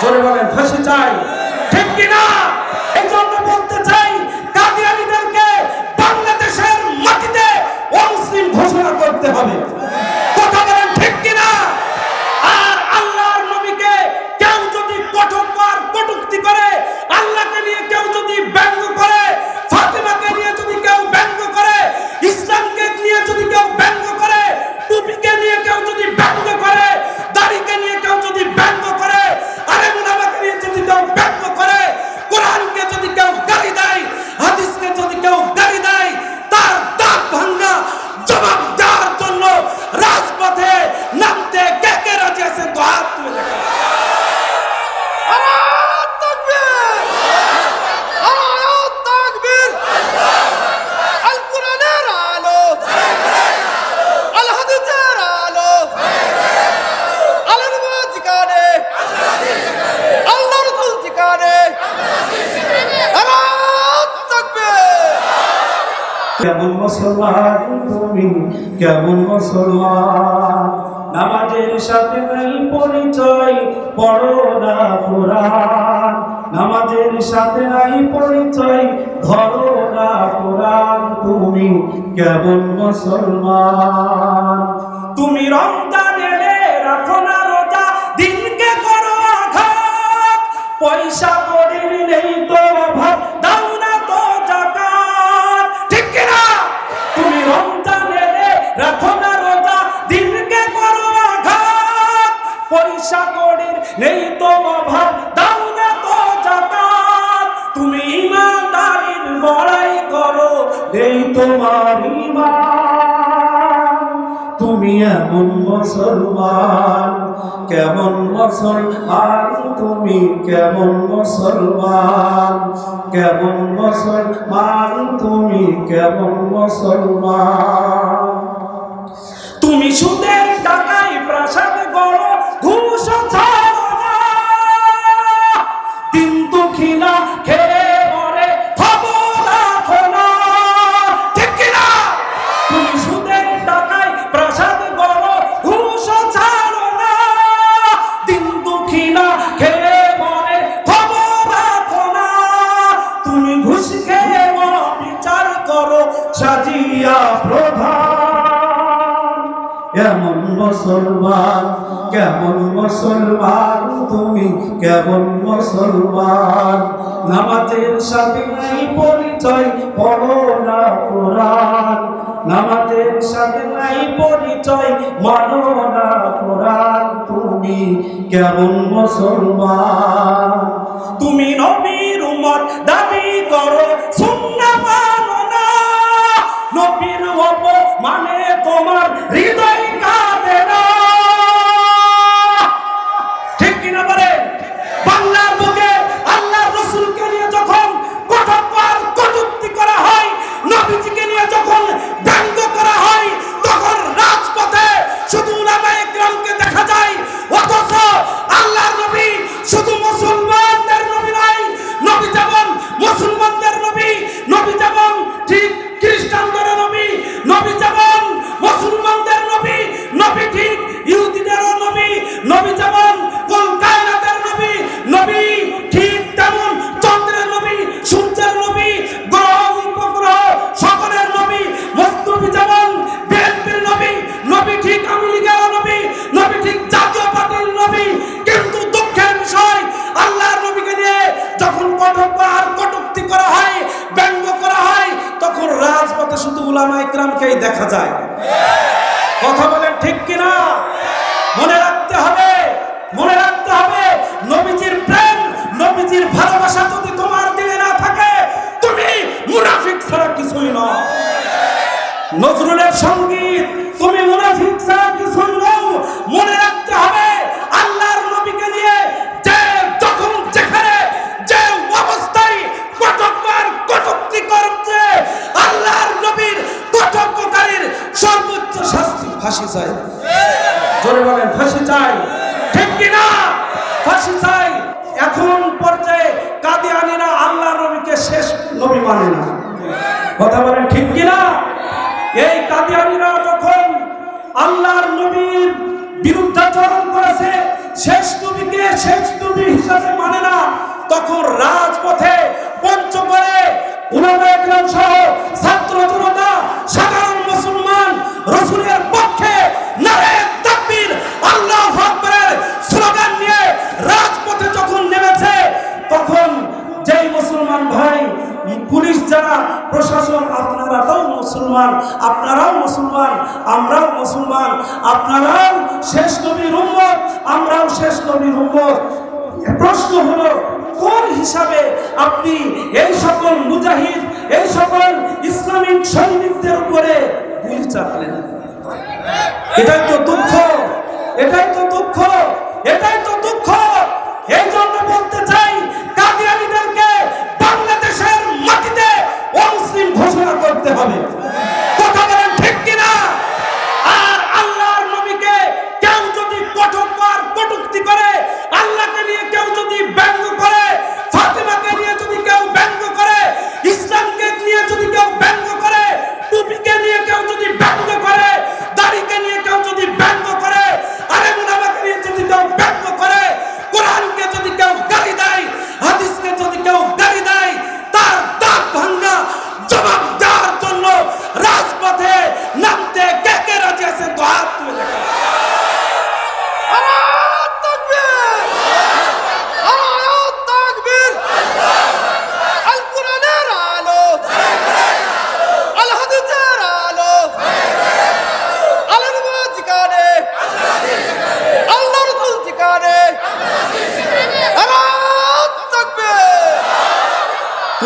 জোরে বলেন, ফাঁসি চাই। ঠিক কিনা? এই জন্য বলতে চাই, কাদিয়ানিদেরকে বাংলাদেশের মাটিতে অমুসলিম ঘোষণা করতে হবে। কেমন মুসলমান তুমি কেমন মুসলমান? নামাজের সাথে নাই পরিচয়, পড়ো না কোরআন। নামাজের সাথে নাই পরিচয়, ধরো না কোরআন। তুমি কেমন মুসলমান? তুমি রমজান এলে রাখো না রোজা, দিনকে করো আঘাত। পয়সা মুসলমান? কেমন মুসলমান? তুমি কেমন মুসলমান? কেমন মুসলমান? তুমি কেমন মুসলমান? তুমি সুদের এমন মুসলমান, কেমন মুসলমান? তুমি কেমন মুসলমান? নামাজের সাথে নাই পরিচয়, পড়ো না কোরআন। নামাজের সাথে নাই পরিচয়, মানো না কোরআন। তুমি কেমন মুসলমান? তুমি নবীর উম্মত দাবি উলামা ইকরামকেই দেখা যায়। কথা বলেন ঠিক কিনা? মনে রাখতে হবে, মনে রাখতে হবে, নবীজির প্রেম, নবীজির ভালোবাসা যদি তোমার দিলে না থাকে, তুমি মুনাফিক ছাড়া কিছুই নয় নজরুলের সংগীত ফাঁসি চাই। জোরে বলেন, ফাঁসি চাই। ঠিক কিনা? ফাঁসি চাই। এখন পর্যায়ে কাদিয়ানিরা আল্লাহর নবীকে শেষ নবী মানে না। কথা বলেন, ঠিক কিনা? এই কাদিয়ানিরা যখন আল্লাহর নবীর বিরুদ্ধাচরণ করেছে, শেষ নবীকে শেষ নবী হিসাবে হিসাবে মানে না, তখন রাজপথে পঞ্চগড়ে উলামা পুলিশ যারা, প্রশাসন, আপনারাও মুসলমান আপনারাও মুসলমান, আমরাও মুসলমান, আপনারাও শেষ নবীর উম্মত, আমরাও শেষ নবীর উম্মত। প্রশ্ন হলো, কোন হিসাবে আপনি এই সকল মুজাহিদ, এই সকল ইসলামিক সৈনিকদের উপরে গুলি চালালেন? এটাই তো দুঃখ, এটাই তো দুঃখ, এটাই